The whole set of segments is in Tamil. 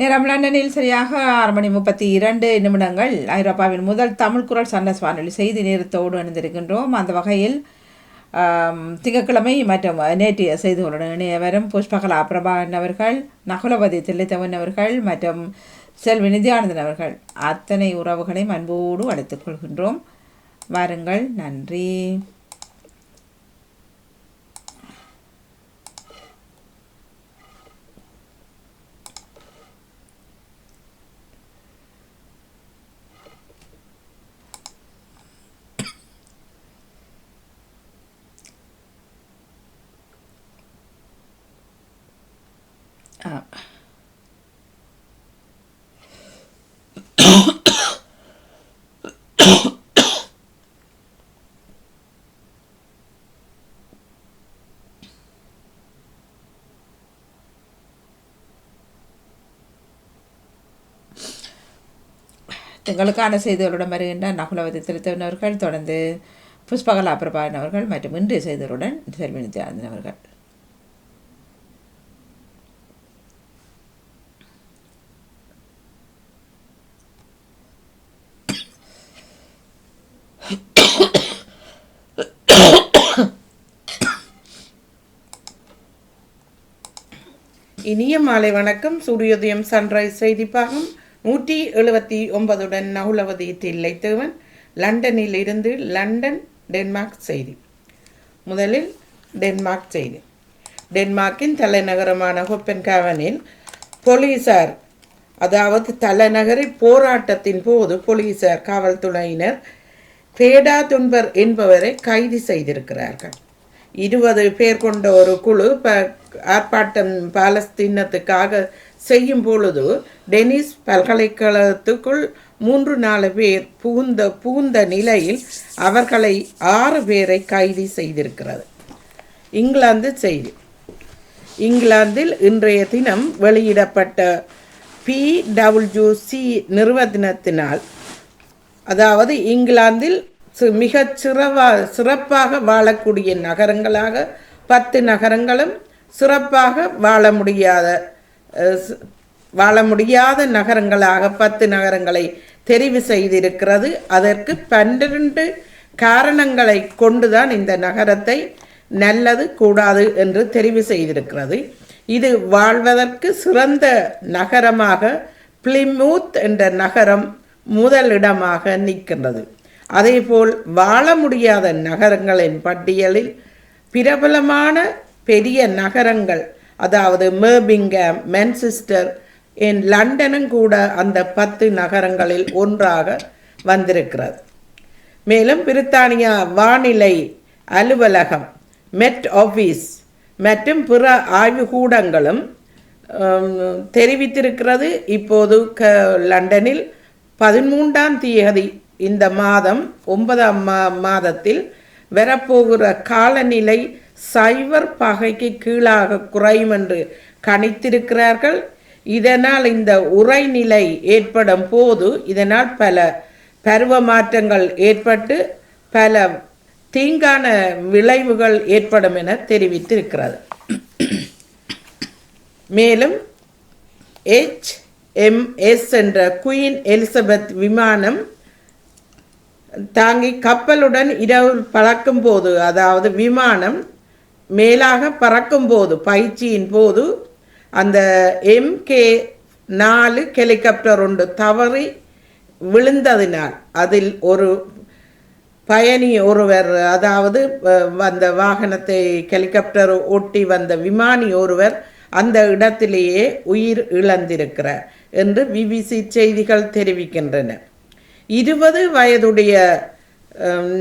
நேரம் லண்டனில் சரியாக ஆறு மணி முப்பத்தி இரண்டு நிமிடங்கள். ஐரோப்பாவின் முதல் தமிழ் குரல் சண்டஸ் வானொலி செய்தி நேரத்தோடு இணைந்திருக்கின்றோம். அந்த வகையில் திங்கட்கிழமை மற்றும் நேற்றைய செய்திகளுடன் இணைய வரும் புஷ்பகலா பிரபாகரன் அவர்கள் நகுலபதி தில்லைத்தவன் அவர்கள் மற்றும் செல்வி நிதியானந்தன் அவர்கள். அத்தனை உறவுகளையும் அன்போடு அழைத்துக் கொள்கின்றோம். வாருங்கள் நன்றி. எங்களுக்கான செய்திகளுடன் வருகின்ற நகுலவதி திருத்தவன் அவர்கள் தொடர்ந்து புஷ்பகலா பிரபாகரன் அவர்கள் மற்றும் இன்றைய செய்திகளுடன் செல்வி நித்யானந்தன் அவர்கள். இனிய மாலை வணக்கம். சூரியோதயம் சன்ரைஸ் செய்திப்பாகம். நூற்றி எழுபத்தி ஒன்பதுடன் நகுலவதி தில்லைத்தேவன் லண்டனில் இருந்து லண்டன் டென்மார்க் செய்தி. முதலில் டென்மார்க் செய்தி. டென்மார்க்கின் தலைநகரமான ஹொப்பென்காவனில் போலீசார் அதாவது தலைநகரில் போராட்டத்தின் போது போலீசார் காவல்துறையினர் பேடா துன்பர் என்பவரை கைது செய்திருக்கிறார்கள். இருபது பேர் கொண்ட ஒரு குழு ப ஆர்ப்பாட்டம் பாலஸ்தீனத்துக்காக செய்யும் பொழுது டெனிஸ் பல்கலைக்கழகத்துக்குள் மூன்று நாலு பேர் புகுந்த புகுந்த நிலையில் அவர்களை ஆறு பேரை கைது செய்திருக்கிறது. இங்கிலாந்து செய்தி. இங்கிலாந்தில் இன்றைய தினம் வெளியிடப்பட்ட பிடபிள்யூசி நிறுவனத்தினால் அதாவது இங்கிலாந்தில் சி- மிகச் சிறவா சிறப்பாக வாழக்கூடிய நகரங்களாக பத்து நகரங்களும் சிறப்பாக வாழ முடியாத வாழ முடியாத நகரங்களாக பத்து நகரங்களை தெரிவு செய்திருக்கிறது. அதற்கு பன்னிரண்டு காரணங்களை கொண்டுதான் இந்த நகரத்தை நல்லது கூடாது என்று தெரிவு செய்திருக்கிறது. இது வாழ்வதற்கு சிறந்த நகரமாக பிளிமூத் என்ற நகரம் முதலிடமாக நிற்கின்றது. அதேபோல் வாழ முடியாத நகரங்களின் பட்டியலில் பிரபலமான பெரிய நகரங்கள் அதாவது மேர்பிங்காம் மென்செஸ்டர் என் லண்டனும் கூட அந்த பத்து நகரங்களில் ஒன்றாக வந்திருக்கிறது. மேலும் பிரித்தானியா வானிலை அலுவலகம் மெட் ஆஃபீஸ் மற்றும் பிற ஆய்வுக்கூடங்களும் தெரிவித்திருக்கிறது. இப்போது க லண்டனில் பதிமூன்றாம் தேதி இந்த மாதம் ஒன்பதாம் மா மாதத்தில் வரப்போகிற காலநிலை சைவர் பகைக்கு கீழாக குறையும் என்று கணித்திருக்கிறார்கள். இதனால் இந்த உரைநிலை ஏற்படும் போது இதனால் பல பருவ மாற்றங்கள் ஏற்பட்டு பல தீங்கான விளைவுகள் ஏற்படும் என தெரிவித்திருக்கிறது. மேலும் எச் என்ற குயின் எலிசபெத் விமானம் தாங்கி கப்பலுடன் இரவு பறக்கும் போது அதாவது விமானம் மேலாக பறக்கும் போது பயிற்சியின் போது அந்த எம்கே நாலு ஹெலிகாப்டர் ஒன்று தவறி விழுந்ததினால் அதில் ஒரு பயணி ஒருவர் அதாவது அஹ், அந்த வாகனத்தை ஹெலிகாப்டர் ஒட்டி வந்த விமானி ஒருவர் அந்த இடத்திலேயே உயிர் இழந்திருக்கிறார் என்று பிபிசி செய்திகள் தெரிவிக்கின்றன. இருபது வயதுடைய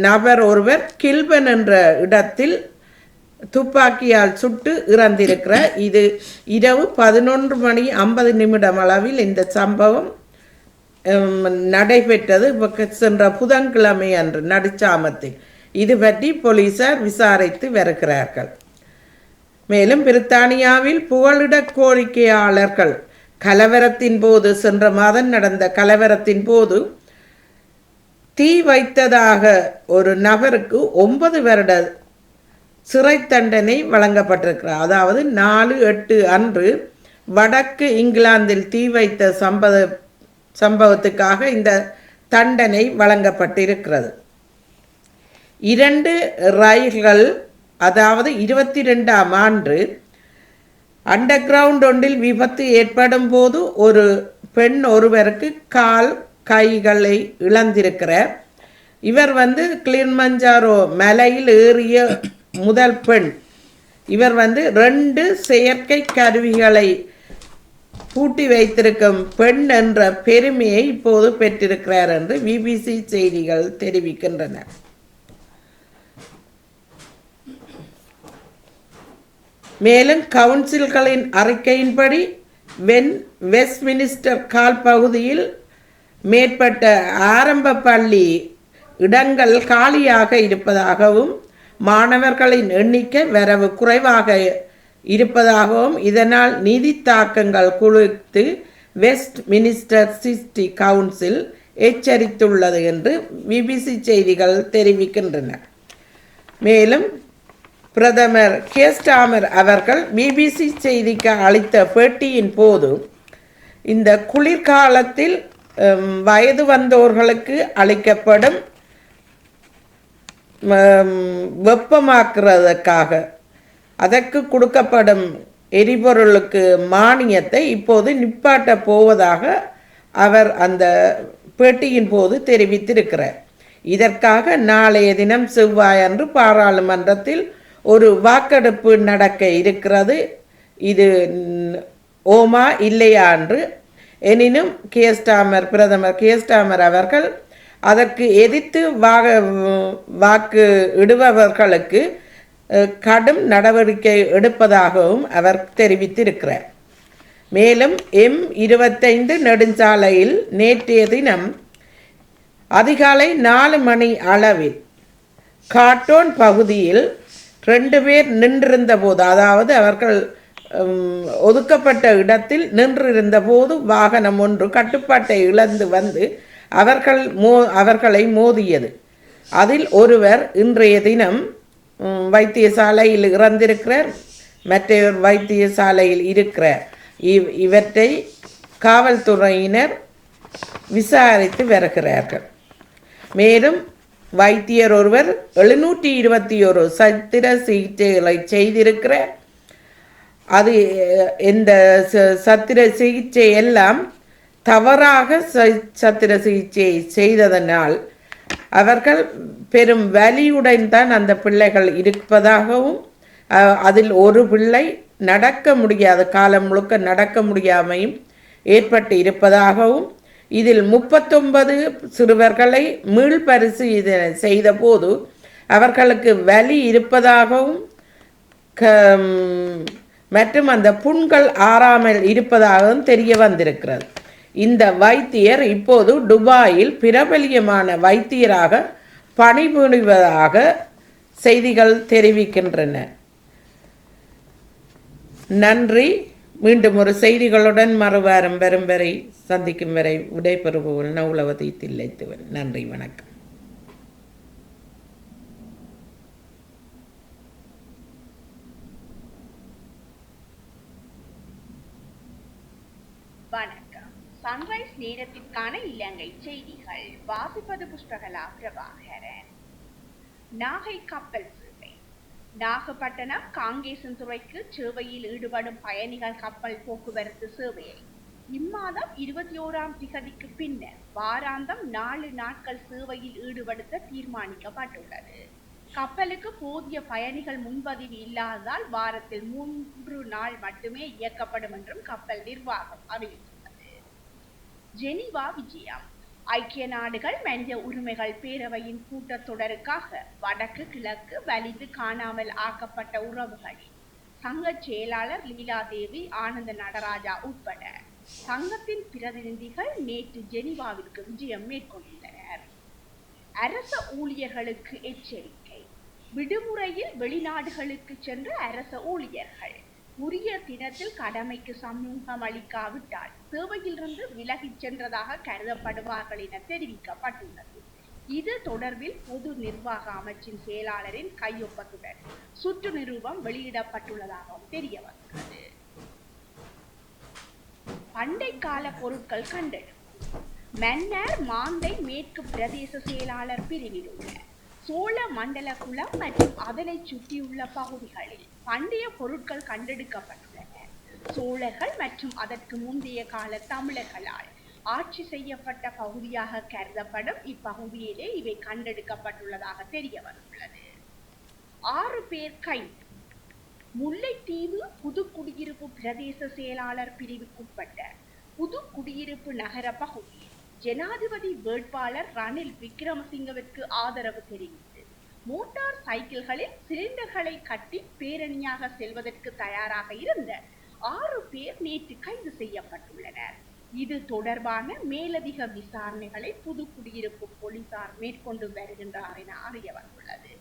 நபர் ஒருவர் கில்பன் என்ற இடத்தில் துப்பாக்கியால் சுட்டு இறந்திருக்கிறார் இது இரவு பதினொன்று மணி ஐம்பது நிமிடம் அளவில் இந்த சம்பவம் நடைபெற்றது. சென்ற புதன்கிழமை அன்று நடுச்சாமத்தில். இது பற்றி போலீசார் விசாரித்து வருகிறார்கள். மேலும் பிரித்தானியாவில் புகலிட கோரிக்கையாளர்கள் கலவரத்தின் போது சென்ற மாதம் நடந்த கலவரத்தின் போது தீ வைத்ததாக ஒரு நபருக்கு ஒன்பது வருட சிறை தண்டனை வழங்கப்பட்டிருக்கிறார். அதாவது நாலு எட்டு அன்று வடக்கு இங்கிலாந்தில் தீ வைத்த சம்பவ சம்பவத்துக்காக இந்த தண்டனை வழங்கப்பட்டிருக்கிறது. இரண்டு ரயில்கள் அதாவது இருபத்தி ரெண்டாம் ஆண்டு அண்டர் கிரவுண்ட் ஒன்றில் விபத்து ஏற்படும் போது ஒரு பெண் ஒருவருக்கு கால் கைகளை இழந்திருக்கிறார். இவர் வந்து கிளின்மஞ்சாரோ மலையில் ஏறிய முதல் பெண். இவர் வந்து ரெண்டு செயற்கை கருவிகளை பூட்டி வைத்திருக்கும் பெண் என்ற பெருமையை இப்போது பெற்றிருக்கிறார் என்று பிபிசி செய்திகள் தெரிவிக்கின்றன. மேலும் கவுன்சில்களின் அறிக்கையின்படி வென் வெஸ்ட்மினிஸ்டர் கால் பகுதியில் மேற்பட்ட ஆரம்ப பள்ளி இடங்கள் காலியாக இருப்பதாகவும் மாணவர்களின் எண்ணிக்கை வரவு குறைவாக இருப்பதாகவும் இதனால் நிதி தாக்கங்கள் குறித்து வெஸ்ட் மினிஸ்டர் சிட்டி கவுன்சில் எச்சரித்துள்ளது என்று பிபிசி செய்திகள் தெரிவிக்கின்றன. மேலும் பிரதமர் கேஸ்டாமர் அவர்கள் பிபிசி செய்திக்கு அளித்த பேட்டியின் போது இந்த குளிர்காலத்தில் வயது வந்தோர்களுக்கு அளிக்கப்படும் வெப்பமாக்குறதுக்காக. அதற்கு கொடுக்கப்படும் எரிபொருளுக்கு மானியத்தை இப்போது நிப்பாட்ட போவதாக அவர் அந்த பேட்டியின் போது தெரிவித்திருக்கிறார். இதற்காக நாளைய தினம் செவ்வாய் அன்று பாராளுமன்றத்தில் ஒரு வாக்கெடுப்பு நடக்க இருக்கிறது. இது ஓமா இல்லையா என்று எனினும் கேஸ்டாமர் பிரதமர் கேஸ்டாமர் அவர்கள் அதற்கு எதிர்த்து வாக வாக்கு இடுபவர்களுக்கு கடும் நடவடிக்கை எடுப்பதாகவும் அவர் தெரிவித்திருக்கிறார். மேலும் எம் இருபத்தைந்து நெடுஞ்சாலையில் நேற்றைய தினம் அதிகாலை நாலு மணி அளவில் காட்டோன் பகுதியில் ரெண்டு பேர் நின்றிருந்த போது அதாவது அவர்கள் ஒதுக்கப்பட்ட இடத்தில் நின்றிருந்த போது வாகனம் ஒன்று கட்டுப்பாட்டை இழந்து வந்து அவர்கள் மோ அவர்களை மோதியது. அதில் ஒருவர் இன்றைய தினம் வைத்தியசாலையில் இறந்திருக்கிறார். மற்றவர் வைத்தியசாலையில் இருக்கிறார். இவ் இவற்றை காவல்துறையினர் விசாரித்து வருகிறார்கள். மேலும் வைத்தியர் ஒருவர் எழுநூற்றி இருபத்தி ஒரு சத்திர சிகிச்சைகளை செய்திருக்கிறார். அது இந்த ச- சத்திர சிகிச்சை எல்லாம் தவறாக ச- சத்திர சிகிச்சை செய்ததனால் அவர்கள் பெரும் வலியுடன் தான் அந்த பிள்ளைகள் இருப்பதாகவும் அதில் ஒரு பிள்ளை நடக்க முடியாத காலம் முழுக்க நடக்க முடியாமையும் ஏற்பட்டு இருப்பதாகவும் இதில் முப்பத்தொன்பது சிறுவர்களை மீள்பரிசீலனை செய்தபோது அவர்களுக்கு வலி இருப்பதாகவும் க- மற்றும் அந்த புண்கள் ஆறாமல் இருப்பதாகவும் தெரிய வந்திருக்கிறது. இந்த வைத்தியர் இப்போது துபாயில் பிரபலியமான வைத்தியராக பணிபுரிவதாக செய்திகள் தெரிவிக்கின்றன. நன்றி. மீண்டும் ஒரு செய்திகளுடன் மறுவாரம் வரும் வரை சந்திக்கும் வரை விடைபெறுபவள் நவுலவதி தில்லைத்துவன். நன்றி வணக்கம் வணக்கம் சன்ரைஸ் நேரத்திற்கான இலங்கை செய்திகள். வாசிப்பது புஷ்பகலா பிரபாகரன். நாகை கப்பல் சேவை. நாகப்பட்டினம் காங்கேசன் துறைக்கு சேவையில் ஈடுபடும் பயணிகள் கப்பல் போக்குவரத்து சேவையை. இம்மாதம் இருபத்தி ஓராம் திகதிக்கு பின்னர் வாராந்தம் நாலு நாட்கள் சேவையில் ஈடுபடுத்த தீர்மானிக்கப்பட்டுள்ளது. கப்பலுக்கு போதிய பயணிகள் முன்பதிவு இல்லாததால் வாரத்தில் மூன்று நாள் மட்டுமே இயக்கப்படும் என்றும் கப்பல் நிர்வாகம் அறிவித்துள்ளது. ஜெனீவா விஜயம். ஐக்கிய நாடுகள் மனித உரிமைகள் பேரவையின் கூட்டத்தொடருக்காக வடக்கு கிழக்கு வலிந்து காணாமல் ஆக்கப்பட்ட உறவுகளின் சங்க செயலாளர் லீலாதேவி ஆனந்த நடராஜா உட்பட சங்கத்தின் பிரதிநிதிகள் நேற்று ஜெனீவாவிற்கு விஜயம் மேற்கொண்டனர் அரச ஊழியர்களுக்கு எச்சரிக்கை. விடுமுறையில் வெளிநாடுகளுக்கு சென்ற அரச ஊழியர்கள். உரிய தினத்தில் கடமைக்கு சமூகம் அளிக்காவிட்டால் சேவையிலிருந்து விலகிச் சென்றதாக கருதப்படுவார்கள் என தெரிவிக்கப்பட்டுள்ளது. இது தொடர்பில் பொது நிர்வாக அமைச்சின் செயலாளரின் கையொப்பத்துடன் சுற்று நிரூபம் வெளியிடப்பட்டுள்ளதாகவும் தெரிய வருகிறது பண்டை கால பொருட்கள் கண்டெடுப்பு. மன்னர் மாந்தை மேற்கு பிரதேச செயலாளர் பிரிவில் உள்ள சோழ மண்டல குளம் மற்றும் அதனை சுற்றியுள்ள பகுதிகளில் பண்டைய பொருட்கள் கண்டெடுக்கப்பட்டுள்ளன. சோழர்கள் மற்றும் அதற்கு முந்தைய கால தமிழர்களால் ஆட்சி செய்யப்பட்ட பகுதியாக கருதப்படும் இப்பகுதியிலே இவை கண்டெடுக்கப்பட்டுள்ளதாக தெரிய வந்துள்ளது. ஆறு பேர் கைது முல்லைத்தீவு புதுக்குடியிருப்பு பிரதேச செயலாளர் பிரிவுக்குட்பட்ட புது குடியிருப்பு நகர பகுதியில் ஜனாதிபதி வேட்பாளர் ரணில் விக்ரமசிங்கவிற்கு ஆதரவு தெரிவித்து மோட்டார் சைக்கிள்களில் சிலிண்டர்களை கட்டி பேரணியாக செல்வதற்கு தயாராக இருந்த ஆறு பேர் நேற்று கைது செய்யப்பட்டுள்ளனர். இது தொடர்பான மேலதிக விசாரணைகளை புதுக்குடியிருப்பு போலீசார் மேற்கொண்டு வருகின்றார் என அறிய வந்துள்ளது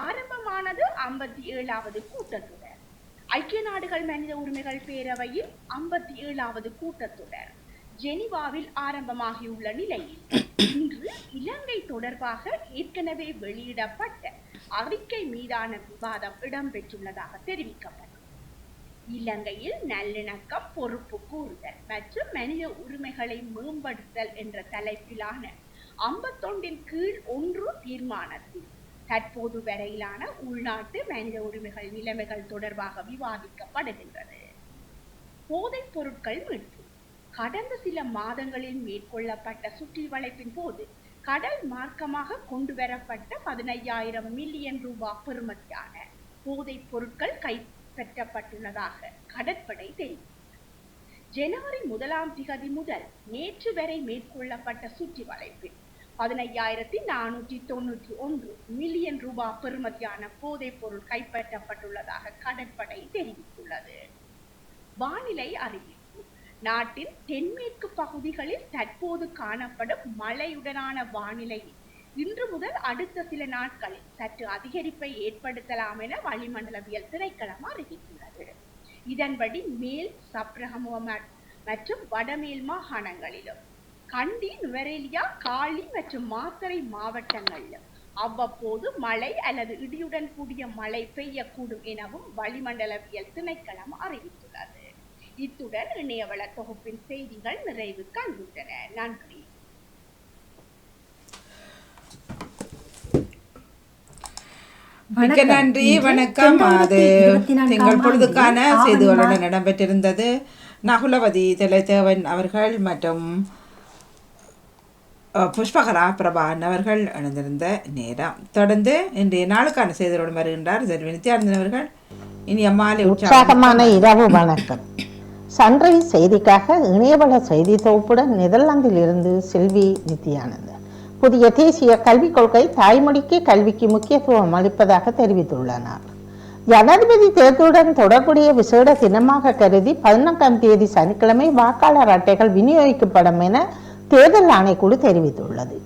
ஆரம்பமானது ஐம்பத்தி ஏழாவது கூட்டத்தொடர். ஐக்கிய நாடுகள் மனித உரிமைகள் பேரவையில் ஐம்பத்தி ஏழாவது கூட்டத்தொடர். ஜெனிவாவில் ஆரம்பமாகியுள்ள நிலையில் இன்று இலங்கை தொடர்பாக ஏற்கனவே வெளியிடப்பட்ட அறிக்கை மீதான விவாதம் இடம்பெற்றுள்ளதாக தெரிவிக்கப்பட்டது இலங்கையில் நல்லிணக்கம் பொறுப்பு கூறுதல் மற்றும் மனித உரிமைகளை மேம்படுத்தல் என்ற தலைப்பிலான ஐம்பத்தொண்டின் கீழ் ஒன்று தீர்மானத்தில் தற்போது வரையிலான உள்நாட்டு மனித உரிமைகள் நிலைமைகள் தொடர்பாக விவாதிக்கப்படுகின்றது. போதைப் பொருட்கள் மீட்பு கடந்த சில மாதங்களில் மேற்கொள்ளப்பட்ட சுற்றி வளைப்பின் போது கடல் மார்க்கமாக கொண்டு வரப்பட்ட பதினையாயிரம் மில்லியன் ரூபாய் பெறுமதியான போதைப் பொருட்கள் கைப்பற்றப்பட்டுள்ளதாக கடற்படை தெரிவித்தது ஜனவரி முதலாம் திகதி முதல் நேற்று வரை மேற்கொள்ளப்பட்ட சுற்றி வளைப்பில் பதினையாயிரத்தி நானூற்றி தொண்ணூற்றி ஒன்று மில்லியன் ரூபாய் பெறுமதியான போதைப் பொருள் கைப்பற்றப்பட்டுள்ளதாக கடற்படை தெரிவித்துள்ளது. வானிலை அறிவியல் நாட்டின் தென்மேற்கு பகுதிகளில் தற்போது காணப்படும் மழையுடனான வானிலை. இன்று முதல் அடுத்த சில நாட்களில் சற்று அதிகரிப்பை ஏற்படுத்தலாம் என வளிமண்டலவியல் திணைக்களம் அறிவித்துள்ளது. இதன்படி மேல் சப்ரகமுவ மற்றும் வடமேல் மாகாணங்களிலும் கண்டி நுவரேலியா காலி மற்றும் மாத்தறை மாவட்டங்களிலும் அவ்வப்போது மழை அல்லது இடியுடன் கூடிய மழை பெய்யக்கூடும் எனவும் வளிமண்டலவியல் திணைக்களம் அறிவித்துள்ளது. இத்துடன் இணையவள தொகுப்பின் செய்திகள் நிறைவு கண்டுவிட்டன. நன்றி. மிக்க நன்றி. வணக்கம். அது திங்கள் பொழுதுக்கான செய்திகளுடன் இடம்பெற்றிருந்தது. நகுலவதி திலைத்தேவன் அவர்கள் மற்றும் புஷ்பகலா பிரபான் அவர்கள் இணைந்திருந்த நேரம். தொடர்ந்து இன்றைய நாளுக்கான செய்திகளுடன் வருகின்றார் செல்வி நித்யானந்தன் அவர்கள். இனிய மாலை உற்சாகம் உற்சாகமான இரவு வணக்கம். சன்ரைஸ் செய்திக்காக இணையவள செய்தி தொகுப்புடன் நெதர்லாந்தில் இருந்து செல்வி நித்யானந்தன் புதிய தேசிய கல்விக் கொள்கை தாய்மொழிக்கு கல்விக்கு முக்கியத்துவம் அளிப்பதாக தெரிவித்துள்ளனர். ஜனாதிபதி தேர்தலுடன் தொடர்புடைய விசேட தினமாக கருதி பதினொன்றாம் தேதி சனிக்கிழமை வாக்காளர் அட்டைகள் விநியோகிக்கப்படும் என தேர்தல் ஆணைக்குழு தெரிவித்துள்ளது.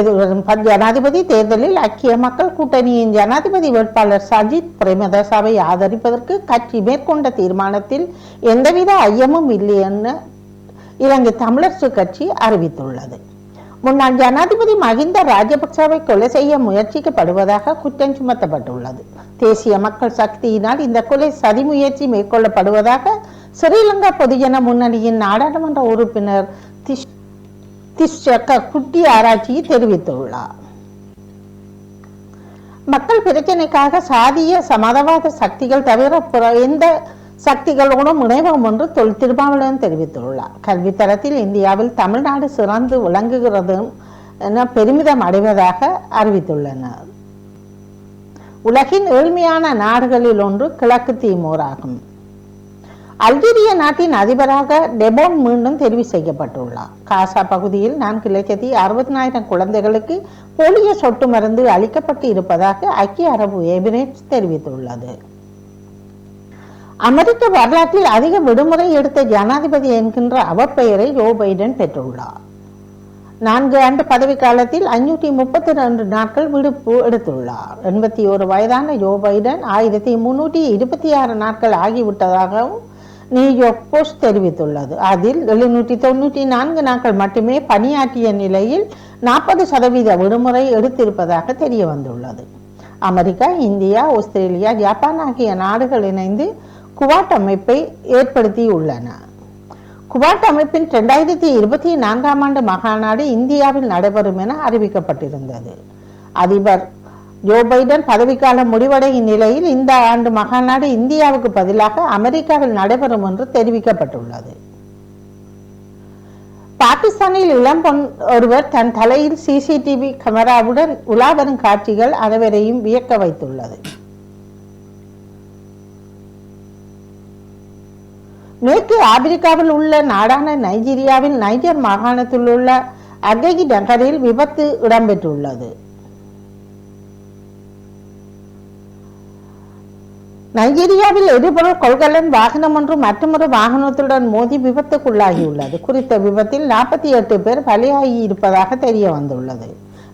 எதிர்வரும் ஜனாதிபதி தேர்தலில் ஐக்கிய மக்கள் கூட்டணியின் ஜனாதிபதி வேட்பாளர் சஜித் பிரேமதாசாவை ஆதரிப்பதற்கு கட்சி மேற்கொண்ட தீர்மானத்தில் எந்தவித ஐயமும் இல்லை என இலங்கை தமிழரசு கட்சி அறிவித்துள்ளது. முன்னாள் ஜனாதிபதி மஹிந்த ராஜபக்சவை கொலை செய்ய முயற்சிக்கப்படுவதாக குற்றம் சுமத்தப்பட்டுள்ளது. தேசிய மக்கள் சக்தியினால் இந்த கொலை சதி முயற்சி மேற்கொள்ளப்படுவதாக ஸ்ரீலங்கா பொதுஜன முன்னணியின் நாடாளுமன்ற உறுப்பினர் திஷ் திஷ்சக்க குட்டி ஆராய்ச்சியை தெரிவித்துள்ளார். மக்கள் பிரச்சனைக்காக சாதிய சமதவாத சக்திகள் தவிர புற எந்த சக்திகளோடும் இணைவோம் என்று தொல் திருமாவளவன் தெரிவித்துள்ளார். கல்வித்தரத்தில் இந்தியாவில் தமிழ்நாடு சிறந்து விளங்குகிறது என பெருமிதம் அடைவதாக அறிவித்துள்ளனர். உலகின் ஏழ்மையான நாடுகளில் ஒன்று கிழக்கு தீமோர் ஆகும். அல்ஜீரிய நாட்டின் அதிபராக டெபோன் மீண்டும் தெரிவு செய்யப்பட்டுள்ளார். காசா பகுதியில் நான்கு லட்சத்தி அறுபத்தினாயிரம் குழந்தைகளுக்கு போலியோ சொட்டு மருந்து அளிக்கப்பட்டு இருப்பதாக ஐக்கிய அரபு எமிரேட்ஸ் தெரிவித்துள்ளது. அமெரிக்க வரலாற்றில் அதிக விடுமுறை எடுத்த ஜனாதிபதி என்கின்ற அவப்பெயரை ஜோ பைடன் பெற்றுள்ளார். நான்கு ஆண்டு பதவி காலத்தில் ஐநூற்றி முப்பத்தி ரெண்டு நாட்கள் விடுப்பு எடுத்துள்ளார். எண்பத்தி ஒரு வயதான ஜோ பைடன் ஆயிரத்தி முன்னூற்றி இருபத்தி ஆறு நாட்கள் ஆகிவிட்டதாகவும் நியூயார்க் தெரிவித்துள்ளது. அதில் எழுநூற்றி தொண்ணூற்றி நான்கு நாட்கள் மட்டுமே பணியாற்றிய நிலையில் நாற்பது சதவீத விடுமுறை எடுத்திருப்பதாக தெரிய வந்துள்ளது. அமெரிக்கா இந்தியா ஆஸ்திரேலியா ஜப்பான் ஆகிய நாடுகள் இணைந்து குவாட் அமைப்பை ஏற்படுத்தியுள்ளன. குவாட் அமைப்பின் இரண்டாயிரத்தி இருபத்தி நான்காம் ஆண்டு மகாநாடு இந்தியாவில் நடைபெறும் என அறிவிக்கப்பட்டிருந்தது. அதிபர் ஜோ பைடன் பதவிக்காலம் முடிவடையும் நிலையில் இந்த ஆண்டு மகாநாடு இந்தியாவுக்கு பதிலாக அமெரிக்காவில் நடைபெறும் என்று தெரிவிக்கப்பட்டுள்ளது. பாகிஸ்தானில் இளம் பொன் ஒருவர் தன் தலையில் சிசிடிவி கேமராவுடன் உலா வரும் காட்சிகள் அனைவரையும் வியக்க வைத்துள்ளது. மேற்கு ஆப்பிரிக்காவில் உள்ள நாடான நைஜீரியாவில் நைஜர் மாகாணத்தில் உள்ள அககி நகரில் விபத்து இடம்பெற்றுள்ளது. நைஜீரியாவில் எரிபொருள் கொள்கலன் வாகனம் ஒன்று மற்றொரு வாகனத்துடன் மோதி விபத்துக்குள்ளாகியுள்ளது. குறித்த விபத்தில் நாற்பத்தி எட்டு பேர் பலியாகி இருப்பதாக தெரிய வந்துள்ளது.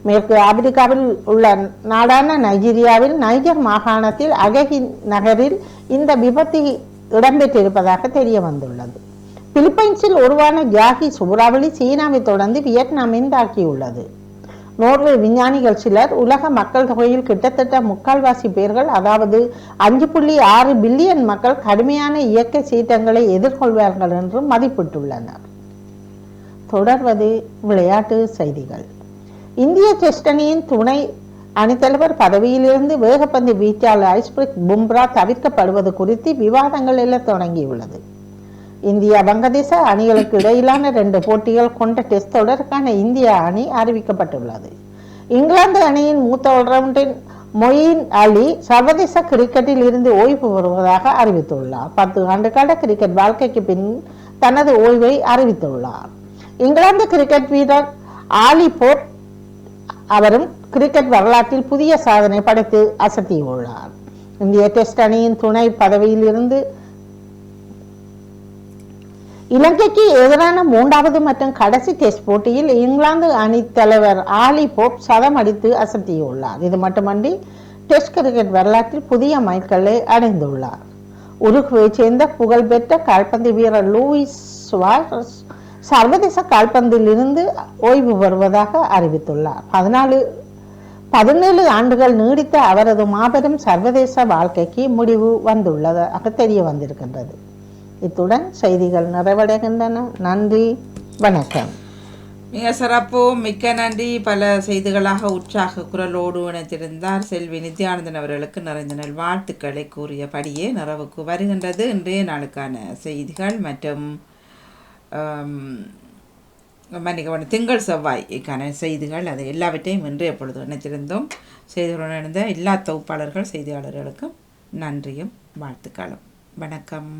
மேற்கு ஆப்பிரிக்காவில் உள்ள நாடான நைஜீரியாவில் நைஜர் மாகாணத்தில் அககி நகரில் இந்த விபத்து இடம்பெற்றிருப்பதாக தெரிய வந்துள்ளது. பிலிப்பைன்ஸில் உருவான ஜாகி சூறாவளி சீனாவை தொடர்ந்து வியட்நாமின் தாக்கியுள்ளது. நோர்வே விஞ்ஞானிகள் சிலர் உலக மக்கள் தொகையில் கிட்டத்தட்ட முக்கால்வாசி பேர்கள் அதாவது அஞ்சு புள்ளி ஆறு பில்லியன் மக்கள் கடுமையான இயற்கை சீற்றங்களை எதிர்கொள்வார்கள் என்று மதிப்பிட்டுள்ளனர். தொடர்வது விளையாட்டு செய்திகள். இந்திய செஸ்டனியின் துணை அணித்தலைவர் பதவியிலிருந்து வேகப்பந்து வீச்சாளர் ஐஸ்பிரிக் பும்ரா தவிர்க்கப்படுவது குறித்து விவாதங்கள் எல்லாம் தொடங்கியுள்ளது. இந்தியா வங்கதேச அணிகளுக்கு இடையிலான ரெண்டு போட்டிகள் கொண்ட டெஸ்ட் தொடருக்கான இந்திய அணி அறிவிக்கப்பட்டுள்ளது. இங்கிலாந்து அணியின் மூத்த ஆல்ரவுண்டர் மொயின் அலி சர்வதேச கிரிக்கெட்டில் இருந்து ஓய்வு பெறுவதாக அறிவித்துள்ளார். பத்து ஆண்டுகால கிரிக்கெட் வாழ்க்கைக்கு பின் தனது ஓய்வை அறிவித்துள்ளார். இங்கிலாந்து கிரிக்கெட் வீரர் ஆலி போர்ட் அவரும் கிரிக்கெட் வரலாற்றில் புதிய சாதனை படைத்து அசத்தியுள்ளார். இந்திய டெஸ்ட் அணியின் துணை பதவியில் இருந்து இலங்கைக்கு எதிரான மூன்றாவது மற்றும் கடைசி டெஸ்ட் போட்டியில் இங்கிலாந்து அணி தலைவர் ஆலி போப் சதம் அடித்து அசத்தியுள்ளார். இது மட்டுமன்றி டெஸ்ட் கிரிக்கெட் வரலாற்றில் புதிய மைல்கல்லை அடைந்துள்ளார். உருகுவைச் சேர்ந்த புகழ்பெற்ற கால்பந்து வீரர் லூயிஸ் சுவாரஸ் சர்வதேச கால்பந்தில் இருந்து ஓய்வு பெறுவதாக அறிவித்துள்ளார். பதினாலு பதினேழு ஆண்டுகள் நீடித்த அவரது மாபெரும் சர்வதேச வாழ்க்கைக்கு முடிவு வந்துள்ளதாக தெரிய வந்திருக்கின்றது. இத்துடன் செய்திகள் நிறைவடைகின்றன. நன்றி வணக்கம். மிக சிறப்பு மிக்க நன்றி. பல செய்திகளாக உற்சாக குரலோடு இணைத்திருந்தார் செல்வி நித்யானந்தன் அவர்களுக்கு நிறைந்த நல் வாழ்த்துக்களை கூறியபடியே நிறைவுக்கு வருகின்றது. இன்றைய நாளுக்கான செய்திகள் மற்றும் மன்னிக்கவன திங்கள் செவ்வாய்க்கான செய்திகள். அதை எல்லாவற்றையும் இன்றைய பொழுது இணைத்திருந்தோம் செய்திகளுடன் இணைந்த எல்லா தொகுப்பாளர்கள் செய்தியாளர்களுக்கும் நன்றியும் வாழ்த்துக்களும். வணக்கம்.